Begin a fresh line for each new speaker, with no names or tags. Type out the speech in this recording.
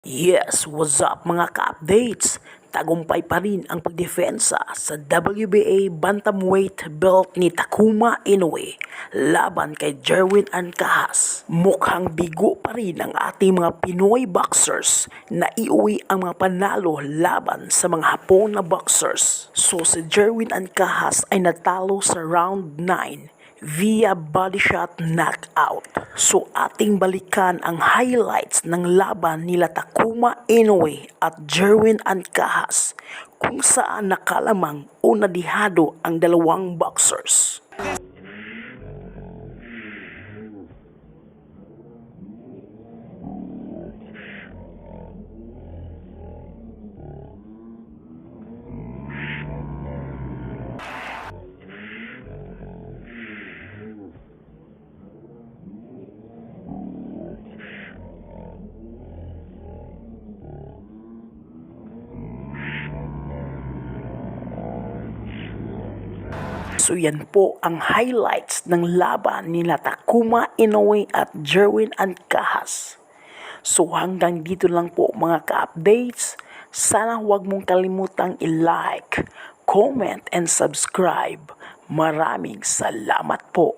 Yes, what's up mga ka-updates? Tagumpay pa rin ang pagdepensa sa WBA Bantamweight belt ni Takuma Inoue laban kay Jerwin Ancahas. Mukhang bigo pa rin ang ating mga Pinoy boxers na iuwi ang mga panalo laban sa mga Hapon na boxers. So si Jerwin Ancahas ay natalo sa round 9 via body shot knockout. So ating balikan ang highlights ng laban nila Takuma Inoue at Jerwin Ancahas kung saan nakalamang o nadihado ang dalawang boxers. So yan po ang highlights ng laban nila Takuma Inoue at Jerwin Ancahas. So hanggang dito lang po mga ka-updates. Sana huwag mong kalimutang i-like, comment, and subscribe. Maraming salamat po.